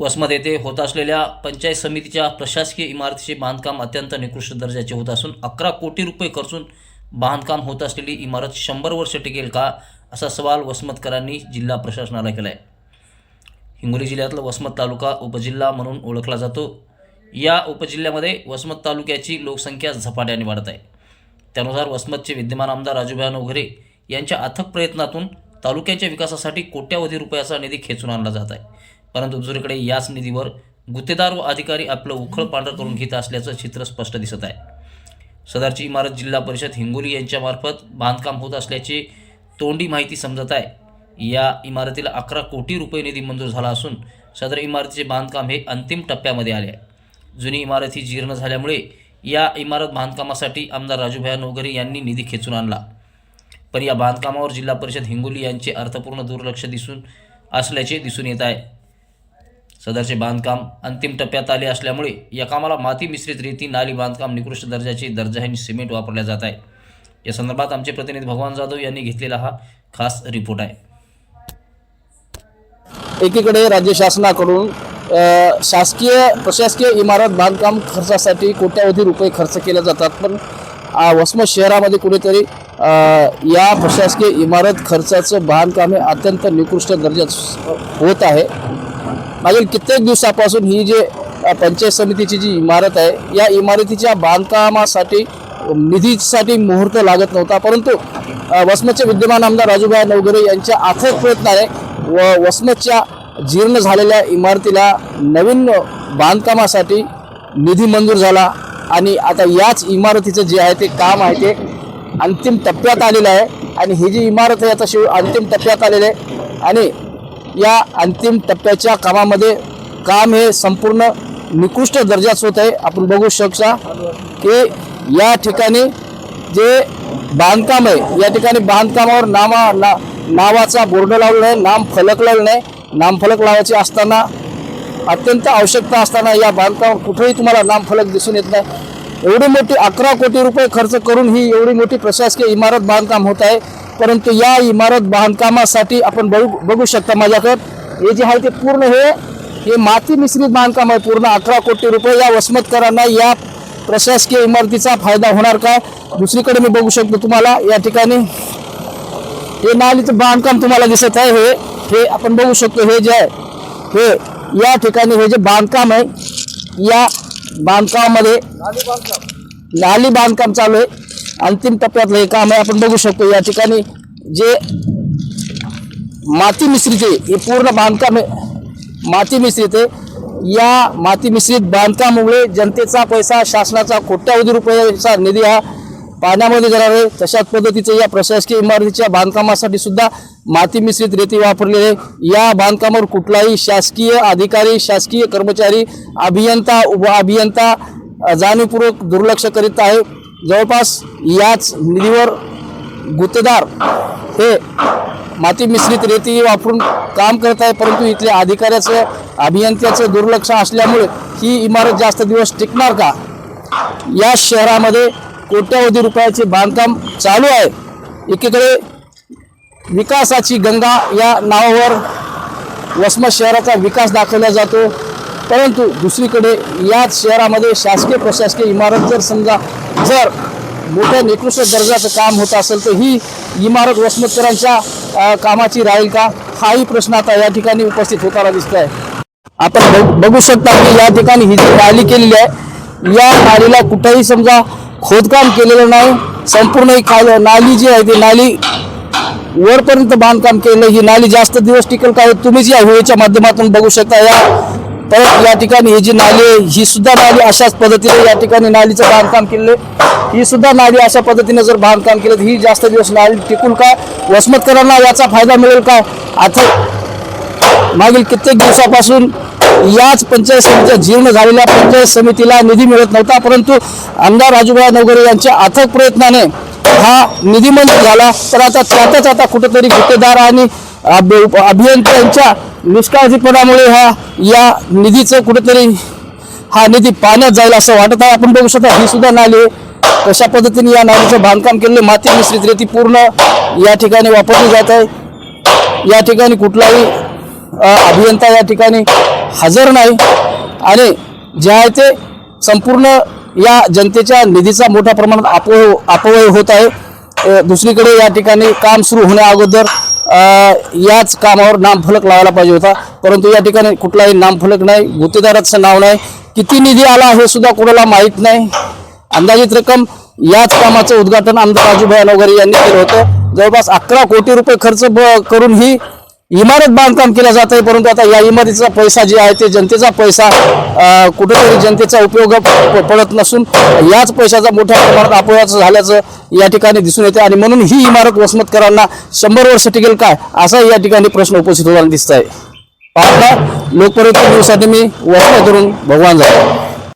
वसमत येथे होत असलेल्या पंचायत समितीच्या प्रशासकीय इमारतीचे बांधकाम अत्यंत निकृष्ट दर्जाचे होत असून अकरा कोटी रुपये खर्चून बांधकाम होत असलेली इमारत शंभर वर्ष टिकेल का असा सवाल वसमतकरांनी जिल्हा प्रशासनाला केला आहे हिंगोली जिल्ह्यातला वसमत तालुका उपजिल्हा म्हणून ओळखला जातो. या उपजिल्ह्यामध्ये वसमत तालुक्याची लोकसंख्या झपाट्याने वाढत आहे. त्यानुसार वसमतचे विद्यमान आमदार राजूभाई नवघरे यांच्या अथक प्रयत्नातून तालुक्याच्या विकासासाठी कोट्यावधी रुपयाचा निधी खेचून आणला जात आहे. परंतु दुसरीकडे याच निधीवर गुत्तेदार व अधिकारी आपलं उखळ पांढर करून घेत असल्याचं चित्र स्पष्ट दिसत आहे. सदरची इमारत जिल्हा परिषद हिंगोली यांच्यामार्फत बांधकाम होत असल्याची तोंडी माहिती समजत आहे. या इमारतीला अकरा कोटी रुपये निधी मंजूर झाला असून सदर इमारतीचे बांधकाम हे अंतिम टप्प्यामध्ये आले आहे. जुनी इमारत ही जीर्ण झाल्यामुळे या इमारत बांधकामासाठी आमदार राजूभाई नोगरे यांनी निधी खेचून आणला. पण या बांधकामावर जिल्हा परिषद हिंगोली यांचे अर्थपूर्ण दुर्लक्ष दिसून असल्याचे दिसून येत आहे. सदरचे बांधकाम अंतिम टप्प्यात आले असल्यामुळे या कामाला माती मिश्रित रेती नाली बांधकाम निकृष्ट दर्जाचे दर्जाहीन सिमेंट वापरल्या जात आहे. या संदर्भात आमचे प्रतिनिधी भगवान जाधव यांनी घेतलेला हा खास रिपोर्ट आहे. एकीकडे राज्य शासनाकडून शासकीय प्रशासकीय इमारत बांधकाम खर्चासाठी कोट्यावधी रुपये खर्च केले जातात पण वसमत शहरामध्ये कुठेतरी या प्रशासकीय इमारत खर्चाचं बांधकाम हे अत्यंत निकृष्ट दर्जात होत आहे. मागील कित्येक दिवसापासून ही जे पंचायत समितीची जी इमारत आहे या इमारतीच्या बांधकामासाठी निधीसाठी मुहूर्त लागत नव्हता. परंतु वसमतचे विद्यमान आमदार राजूभाई नवगरे यांच्या अथक प्रयत्नाने व वसमतच्या जीर्ण झालेल्या इमारतीला नवीन बांधकामासाठी निधी मंजूर झाला आणि आता याच इमारतीचं जे आहे ते काम आहे ते अंतिम टप्प्यात आलेलं आहे. आणि ही जी इमारत आहे आता शिव अंतिम टप्प्यात आलेलं आहे. आणि या अंतिम टप्प्याच्या कामामध्ये काम हे संपूर्ण निकृष्ट दर्जाचं होत आहे. आपण बघू शकता की या ठिकाणी जे बांधकाम आहे या ठिकाणी बांधकामावर नामा ना नावाचा बोर्ड लावलेला आहे नाम फलक लावलेला नाही नामफलक लावायचे असताना अत्यंत आवश्यकता असताना या बांधकामावर कुठेही तुम्हाला नामफलक दिसून येत नाही. एवढी मोठी अकरा कोटी रुपये खर्च करून ही एवढी मोठी प्रशासकीय इमारत बांधकाम होत आहे. परंतु या इमारत बांधकामासाठी आपण बघू बघू शकता माझ्याकडं. हे जे आहे ते पूर्ण हे हे माती मिश्रित बांधकाम आहे. पूर्ण अकरा कोटी रुपये या वसमतकरांना या प्रशासकीय इमारतीचा फायदा होणार का दुसरीकडे मी बघू शकतो तुम्हाला. या ठिकाणी हे नालीचं बांधकाम तुम्हाला दिसत आहे. हे हे आपण बघू शकतो. हे जे आहे हे या ठिकाणी हे जे बांधकाम आहे या बांधकामामध्ये. नाली बांधकाम चालू आहे. अंतिम टप्प्यातलं हे काम आहे. आपण बघू शकतो या ठिकाणी जे माती मिश्रित आहे हे पूर्ण बांधकाम आहे. माती मिश्रित आहे. या माती मिश्रित बांधकामामुळे जनतेचा पैसा शासनाचा कोट्यावधी रुपयाचा निधी हा पाण्यामध्ये जाणार आहे. तशाच पद्धतीचं या प्रशासकीय इमारतीच्या बांधकामासाठी सुद्धा माती मिश्रित रेती वापरलेली आहे. या बांधकामावर कुठलाही शासकीय अधिकारी शासकीय कर्मचारी अभियंता उप अभियंता जाणीवपूर्वक दुर्लक्ष करीत आहे. जवळपास याच निधीवर गुत्तेदार हे माती मिश्रित रेती वापरून काम करत आहे परंतु इथल्या अधिकाऱ्याचं अभियंत्याचं दुर्लक्ष असल्यामुळे ही इमारत जास्त दिवस टिकणार का? या शहरामध्ये कोट्यावधी रुपयाचे बांधकाम चालू आहे. एकीकडे विकासाची गंगा या नावावर वसमत शहराचा विकास दाखवला जातो. परंतु दुसरीकडे याच शहरामध्ये शासकीय प्रशासकीय इमारत जर समजा जर मोठ्या निकृष्ट दर्जाचं काम होत असेल तर ही इमारत वसमतकरांच्या कामाची राहील का? हाही प्रश्न आता या ठिकाणी उपस्थित होताना दिसत आहे आपण बघू शकता की या ठिकाणी ही जी नाली केलेली आहे या नालीला कुठेही समजा खोदकाम केलेलं नाही संपूर्ण ही नाली जी आहे ती नाली वरपर्यंत बांधकाम केलं ही नाली जास्त दिवस टिकेल काय तुम्हीच या होळीच्या माध्यमातून बघू शकता. या परत या ठिकाणी ही जी नाली आहे ही सुद्धा नाली अशाच पद्धतीने या ठिकाणी नालीचं बांधकाम केले ही सुद्धा नाली अशा पद्धतीने जर बांधकाम केलं तर ही जास्त दिवस नाली टिकून का? वसमतकरांना याचा फायदा मिळेल का? आता मागील कित्येक दिवसापासून याच पंचायत समितीच्या जीर्ण झालेल्या पंचायत समितीला निधी मिळत नव्हता परंतु आमदार राजूभाई नवगरे यांच्या अथक प्रयत्नाने हा निधी मंजूर झाला. तर आता त्यातच आता कुठेतरी गुत्तेदार आणि अभियंत्यांच्या निष्काळजीपणामुळे हा या निधीचं कुठेतरी हा निधी पाण्यात जाईल असं वाटत आहे. आपण बघू शकता ही सुद्धा नाली आहे कशा पद्धतीने या नालीचं बांधकाम केलेलं माती मिश्रित रेती पूर्ण या ठिकाणी वापरली जात आहे. या ठिकाणी कुठलाही अभियंता या ठिकाणी हजर नाही. आणि जे आहे ते संपूर्ण या जनतेच्या निधीचा मोठ्या प्रमाणात अपव्यय अपव्यय होत आहे. दुसरीकडे या ठिकाणी काम सुरू होण्या अगोदर याच कामावर नामफलक लावायला पाहिजे होता. परंतु या ठिकाणी कुठलाही नामफलक नाही गुत्तेदाराचं नाव नाही. किती निधी आला हे सुद्धा कोणाला माहीत नाही. अंदाजित रक्कम याच कामाचं उद्घाटन आमदार राजूभाई वगैरे यांनी केलं होतं. जवळपास अकरा कोटी रुपये खर्च ब- करून ही इमारत बांधकाम केलं जात आहे परंतु आता या इमारतीचा पैसा जे आहे ते जनतेचा पैसा कुठेतरी जनतेचा उपयोग पडत नसून याच पैशाचा मोठ्या प्रमाणात अपव्याचं झाल्याचं या ठिकाणी दिसून येते. आणि म्हणून ही इमारत वसमतकरांना शंभर वर्ष टिकेल काय असा या ठिकाणी प्रश्न उपस्थित होताना दिसत आहे पाहता लोकपर्यंत न्यूजसाठी मी वसमत करून भगवान जातो